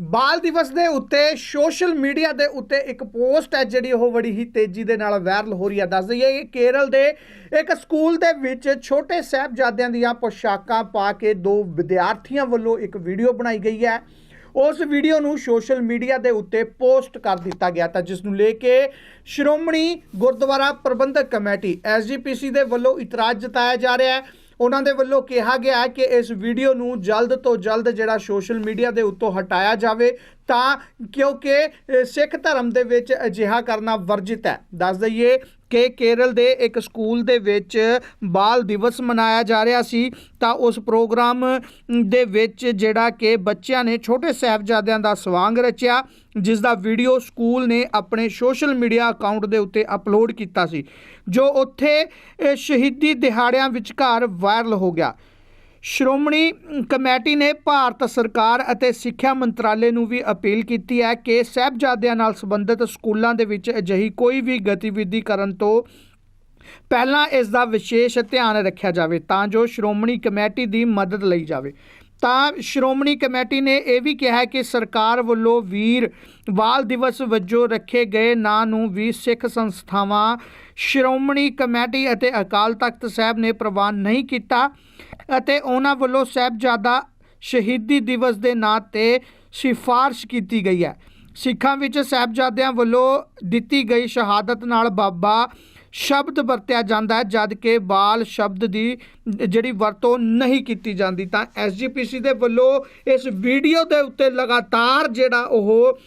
ਬਾਲ ਦਿਵਸ ਦੇ ਉੱਤੇ ਸੋਸ਼ਲ ਮੀਡੀਆ ਦੇ ਉੱਤੇ ਇੱਕ ਪੋਸਟ ਹੈ ਜਿਹੜੀ ਉਹ ਬੜੀ ਹੀ ਤੇਜ਼ੀ ਦੇ ਨਾਲ ਵਾਇਰਲ ਹੋ ਰਹੀ ਹੈ। ਦੱਸ ਦਈਏ ਕਿ ਕੇਰਲ ਦੇ ਇੱਕ ਸਕੂਲ ਦੇ ਵਿੱਚ ਛੋਟੇ ਸਾਹਿਬਜ਼ਾਦਿਆਂ ਦੀਆਂ ਪੋਸ਼ਾਕਾਂ ਪਾ ਕੇ ਦੋ ਵਿਦਿਆਰਥੀਆਂ ਵੱਲੋਂ ਇੱਕ ਵੀਡੀਓ ਬਣਾਈ ਗਈ ਹੈ। ਉਸ ਵੀਡੀਓ ਨੂੰ ਸੋਸ਼ਲ ਮੀਡੀਆ ਦੇ ਉੱਤੇ ਪੋਸਟ ਕਰ ਦਿੱਤਾ ਗਿਆ ਤਾਂ ਜਿਸ ਨੂੰ ਲੈ ਕੇ ਸ਼੍ਰੋਮਣੀ ਗੁਰਦੁਆਰਾ ਪ੍ਰਬੰਧਕ ਕਮੇਟੀ ਐਸਜੀਪੀਸੀ ਦੇ ਵੱਲੋਂ ਇਤਰਾਜ਼ ਜਤਾਇਆ ਜਾ ਰਿਹਾ ਹੈ। ਉਹਨਾਂ ਦੇ ਵੱਲੋਂ ਕਿਹਾ ਗਿਆ ਹੈ ਕਿ ਇਸ ਵੀਡੀਓ ਨੂੰ ਜਲਦ ਤੋਂ ਜਲਦ ਜਿਹੜਾ ਸੋਸ਼ਲ ਮੀਡੀਆ ਦੇ ਉੱਤੋਂ ਹਟਾਇਆ ਜਾਵੇ ਤਾਂ ਕਿਉਂਕਿ ਸਿੱਖ ਧਰਮ ਦੇ ਵਿੱਚ ਅਜਿਹਾ ਕਰਨਾ ਵਰਜਿਤ ਹੈ। ਦੱਸ ਦਈਏ ਕਿ ਕੇਰਲ ਦੇ ਇੱਕ ਸਕੂਲ ਦੇ ਵਿੱਚ ਬਾਲ ਦਿਵਸ ਮਨਾਇਆ ਜਾ ਰਿਹਾ ਸੀ, ਤਾਂ ਉਸ ਪ੍ਰੋਗਰਾਮ ਦੇ ਵਿੱਚ ਜਿਹੜਾ ਕਿ ਬੱਚਿਆਂ ਨੇ ਛੋਟੇ ਸਾਹਿਬਜ਼ਾਦਿਆਂ ਦਾ ਸਵਾਂਗ ਰਚਿਆ, ਜਿਸ ਦਾ ਵੀਡੀਓ ਸਕੂਲ ਨੇ ਆਪਣੇ ਸੋਸ਼ਲ ਮੀਡੀਆ ਅਕਾਊਂਟ ਦੇ ਉੱਤੇ ਅਪਲੋਡ ਕੀਤਾ ਸੀ, ਜੋ ਉੱਥੇ ਸ਼ਹੀਦੀ ਦਿਹਾੜਿਆਂ ਵਿਚਕਾਰ ਵਾਇਰਲ ਹੋ ਗਿਆ। ਸ਼੍ਰੋਮਣੀ ਕਮੇਟੀ ਨੇ ਭਾਰਤ ਸਰਕਾਰ ਅਤੇ ਸਿੱਖਿਆ ਮੰਤਰਾਲੇ ਨੂੰ ਵੀ ਅਪੀਲ ਕੀਤੀ ਹੈ ਕਿ ਸਾਹਿਬਜ਼ਾਦਿਆਂ ਨਾਲ ਸੰਬੰਧਿਤ ਸਕੂਲਾਂ ਦੇ ਵਿੱਚ ਅਜਿਹੀ ਕੋਈ ਵੀ ਗਤੀਵਿਧੀ ਕਰਨ ਤੋਂ ਪਹਿਲਾਂ ਇਸ ਦਾ ਵਿਸ਼ੇਸ਼ ਧਿਆਨ ਰੱਖਿਆ ਜਾਵੇ, ਤਾਂ ਜੋ ਸ਼੍ਰੋਮਣੀ ਕਮੇਟੀ ਦੀ ਮਦਦ ਲਈ ਜਾਵੇ। ਤਾਂ ਸ਼੍ਰੋਮਣੀ ਕਮੇਟੀ ਨੇ ਇਹ ਵੀ ਕਿਹਾ ਕਿ ਸਰਕਾਰ ਵੱਲੋਂ ਵੀਰ ਬਾਲ ਦਿਵਸ ਵਜੋਂ ਰੱਖੇ ਗਏ ਨਾਂ ਨੂੰ ਵੀ ਸਿੱਖ ਸੰਸਥਾਵਾਂ, ਸ਼੍ਰੋਮਣੀ ਕਮੇਟੀ ਅਤੇ ਅਕਾਲ ਤਖਤ ਸਾਹਿਬ ਨੇ ਪ੍ਰਵਾਨ ਨਹੀਂ ਕੀਤਾ ਅਤੇ ਉਹਨਾਂ ਵੱਲੋਂ ਸਾਹਿਬਜ਼ਾਦਾ ਸ਼ਹੀਦੀ ਦਿਵਸ ਦੇ ਨਾਂ ਤੇ ਸਿਫਾਰਿਸ਼ ਕੀਤੀ ਗਈ ਹੈ। ਸਿੱਖਾਂ ਵਿੱਚ ਸਾਹਿਬਜ਼ਾਦਿਆਂ ਵੱਲੋਂ ਦਿੱਤੀ ਗਈ ਸ਼ਹਾਦਤ ਨਾਲ ਬਾਬਾ ਸ਼ਬਦ ਵਰਤਿਆ ਜਾਂਦਾ ਹੈ, ਜਦ ਕਿ ਬਾਲ ਸ਼ਬਦ ਦੀ ਜਿਹੜੀ ਵਰਤੋਂ ਨਹੀਂ ਕੀਤੀ ਜਾਂਦੀ, ਤਾਂ ਐਸਜੀਪੀਸੀ ਦੇ ਵੱਲੋਂ ਇਸ ਵੀਡੀਓ ਦੇ ਉੱਤੇ ਲਗਾਤਾਰ ਜਿਹੜਾ ਉਹ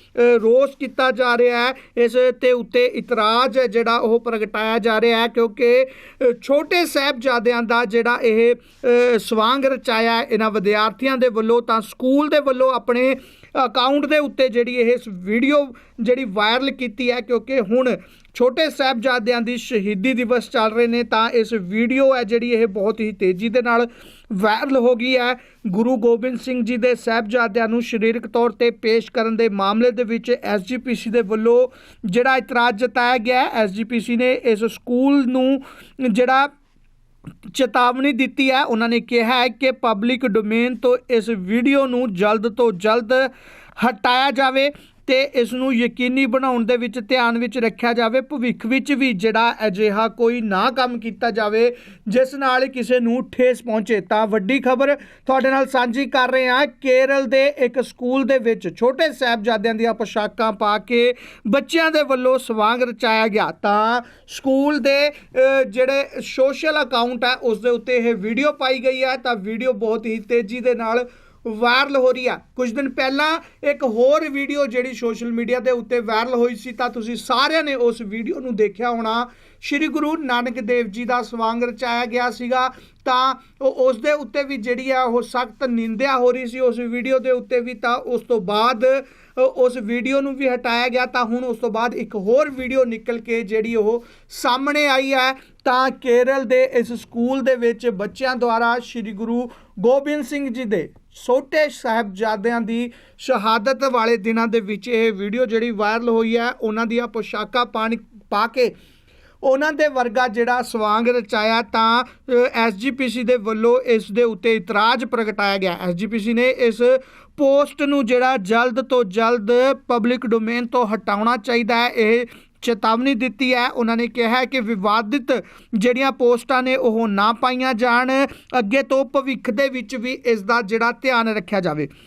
ਰੋਸ ਕੀਤਾ ਜਾ ਰਿਹਾ ਹੈ, ਇਸ ਤੇ ਉੱਤੇ ਇਤਰਾਜ਼ ਹੈ ਜਿਹੜਾ ਉਹ ਪ੍ਰਗਟਾਇਆ ਜਾ ਰਿਹਾ ਹੈ, ਕਿਉਂਕਿ ਛੋਟੇ ਸਾਹਿਬਜ਼ਾਦਿਆਂ ਦਾ ਜਿਹੜਾ ਇਹ ਸਵਾਂਗ ਰਚਾਇਆ ਇਹਨਾਂ ਵਿਦਿਆਰਥੀਆਂ ਦੇ ਵੱਲੋਂ, ਤਾਂ ਸਕੂਲ ਦੇ ਵੱਲੋਂ ਆਪਣੇ ਅਕਾਊਂਟ ਦੇ ਉੱਤੇ ਜਿਹੜੀ ਇਹ ਵੀਡੀਓ ਜਿਹੜੀ ਵਾਇਰਲ ਕੀਤੀ ਹੈ, ਕਿਉਂਕਿ ਹੁਣ ਛੋਟੇ ਸਾਹਿਬਜ਼ਾਦਿਆਂ ਦੀ ਸ਼ਹੀਦੀ ਦਿਵਸ ਚੱਲ ਰਹੇ ਨੇ, ਤਾਂ ਇਸ ਵੀਡੀਓ ਹੈ ਜਿਹੜੀ ਇਹ ਬਹੁਤ ਹੀ ਤੇਜ਼ੀ ਦੇ ਨਾਲ ਵਾਇਰਲ ਹੋ ਗਈ ਹੈ। ਗੁਰੂ ਗੋਬਿੰਦ ਸਿੰਘ ਜੀ ਦੇ ਸਾਹਿਬਜ਼ਾਦਿਆਂ ਨੂੰ ਸਰੀਰਕ ਤੌਰ ਤੇ ਪੇਸ਼ ਕਰਨ ਦੇ ਮਾਮਲੇ ਦੇ ਵਿੱਚ ਐਸਜੀਪੀਸੀ ਦੇ ਵੱਲੋਂ ਜਿਹੜਾ ਇਤਰਾਜ਼ ਜਤਾਇਆ ਗਿਆ ਐਸਜੀਪੀਸੀ ਨੇ ਇਸ ਸਕੂਲ ਨੂੰ ਜਿਹੜਾ ਚੇਤਾਵਨੀ ਦਿੱਤੀ ਹੈ। ਉਹਨਾਂ ਨੇ ਕਿਹਾ ਹੈ ਕਿ ਪਬਲਿਕ ਡੋਮੇਨ ਤੋਂ ਇਸ ਵੀਡੀਓ ਨੂੰ ਜਲਦ ਤੋਂ ਜਲਦ ਹਟਾਇਆ ਜਾਵੇ। ਤੇ ਇਸ ਨੂੰ ਯਕੀਨੀ ਬਣਾਉਣ ਦੇ ਵਿੱਚ ਧਿਆਨ ਵਿੱਚ ਰੱਖਿਆ ਜਾਵੇ। ਭਵਿੱਖ ਵਿੱਚ ਵੀ ਜਿਹੜਾ ਅਜਿਹਾ ਕੋਈ ਨਾ ਕੰਮ ਕੀਤਾ ਜਾਵੇ, ਜਿਸ ਨਾਲ ਕਿਸੇ ਨੂੰ ਠੇਸ ਪਹੁੰਚੇ। ਤਾਂ ਵੱਡੀ ਖਬਰ ਤੁਹਾਡੇ ਨਾਲ ਸਾਂਝੀ ਕਰ ਰਹੇ ਹਾਂ, ਕੇਰਲ ਦੇ ਇੱਕ ਸਕੂਲ ਦੇ ਵਿੱਚ ਛੋਟੇ ਸਾਹਿਬਜ਼ਾਦਿਆਂ ਦੀਆਂ ਪੋਸ਼ਾਕਾਂ ਪਾ ਕੇ ਬੱਚਿਆਂ ਦੇ ਵੱਲੋਂ ਸਵਾਂਗ ਰਚਾਇਆ ਗਿਆ। ਤਾਂ ਸਕੂਲ ਦੇ ਜਿਹੜੇ ਸੋਸ਼ਲ ਅਕਾਊਂਟ ਹੈ ਉਸ ਦੇ ਉੱਤੇ ਇਹ ਵੀਡੀਓ ਪਾਈ ਗਈ ਹੈ ਤਾਂ ਵੀਡੀਓ ਬਹੁਤ ਹੀ ਤੇਜ਼ੀ ਦੇ ਨਾਲ ਵਾਇਰਲ ਹੋ ਰਹੀ ਆ। ਕੁਝ ਦਿਨ ਪਹਿਲਾਂ ਇੱਕ ਹੋਰ ਵੀਡੀਓ ਜਿਹੜੀ ਸੋਸ਼ਲ ਮੀਡੀਆ ਦੇ ਉੱਤੇ ਵਾਇਰਲ ਹੋਈ ਸੀ, ਤਾਂ ਤੁਸੀਂ ਸਾਰਿਆਂ ਨੇ ਉਸ ਵੀਡੀਓ ਨੂੰ ਦੇਖਿਆ ਹੋਣਾ। ਸ਼੍ਰੀ ਗੁਰੂ ਨਾਨਕ ਦੇਵ ਜੀ ਦਾ ਸਵਾਂਗ ਰਚਾਇਆ ਗਿਆ ਸੀਗਾ। ਤਾਂ ਉਹ ਉਸ ਦੇ ਉੱਤੇ ਵੀ ਜਿਹੜੀ ਆ, ਉਹ ਸਖਤ ਨਿੰਦਿਆ ਹੋ ਰਹੀ ਸੀ ਉਸ ਵੀਡੀਓ ਦੇ ਉੱਤੇ ਵੀ, ਤਾਂ ਉਸ ਤੋਂ ਬਾਅਦ ਉਸ ਵੀਡੀਓ ਨੂੰ ਵੀ ਹਟਾਇਆ ਗਿਆ। ਤਾਂ ਹੁਣ ਉਸ ਤੋਂ ਬਾਅਦ ਇੱਕ ਹੋਰ ਵੀਡੀਓ ਨਿਕਲ ਕੇ ਜਿਹੜੀ ਉਹ ਸਾਹਮਣੇ ਆਈ ਹੈ। ਤਾਂ ਕੇਰਲ ਦੇ ਇਸ ਸਕੂਲ ਦੇ ਵਿੱਚ ਬੱਚਿਆਂ ਦੁਆਰਾ ਸ੍ਰੀ ਗੁਰੂ ਗੋਬਿੰਦ ਸਿੰਘ ਜੀ ਦੇ ਛੋਟੇ ਸਾਹਿਬਜ਼ਾਦਿਆਂ ਦੀ ਸ਼ਹਾਦਤ ਵਾਲੇ ਦਿਨਾਂ ਦੇ ਵਿੱਚ ਇਹ ਵੀਡੀਓ ਜਿਹੜੀ ਵਾਇਰਲ ਹੋਈ ਹੈ, ਉਹਨਾਂ ਦੀਆਂ ਪੋਸ਼ਾਕਾਂ ਪਾਣ ਪਾ ਕੇ ਉਹਨਾਂ ਦੇ ਵਰਗਾ ਜਿਹੜਾ ਸਵਾਂਗ ਰਚਾਇਆ ਤਾਂ ਐਸਜੀਪੀਸੀ ਦੇ ਵੱਲੋਂ ਇਸ ਦੇ ਉੱਤੇ ਇਤਰਾਜ਼ ਪ੍ਰਗਟਾਇਆ ਗਿਆ। ਐਸਜੀਪੀਸੀ ਨੇ ਇਸ ਪੋਸਟ ਨੂੰ ਜਿਹੜਾ ਜਲਦ ਤੋਂ ਜਲਦ ਪਬਲਿਕ ਡੋਮੇਨ ਤੋਂ ਹਟਾਉਣਾ ਚਾਹੀਦਾ ਹੈ। ਇਹ ਚੇਤਾਵਨੀ ਦਿੱਤੀ ਹੈ। ਉਹਨਾਂ ਨੇ ਕਿਹਾ ਕਿ ਵਿਵਾਦਿਤ ਜਿਹੜੀਆਂ ਪੋਸਟਾਂ ਨੇ, ਉਹ ਨਾ ਪਾਈਆਂ ਜਾਣ। ਅੱਗੇ ਤੋਂ ਭਵਿੱਖ ਦੇ ਵਿੱਚ ਵੀ ਇਸ ਦਾ ਜਿਹੜਾ ਧਿਆਨ ਰੱਖਿਆ ਜਾਵੇ।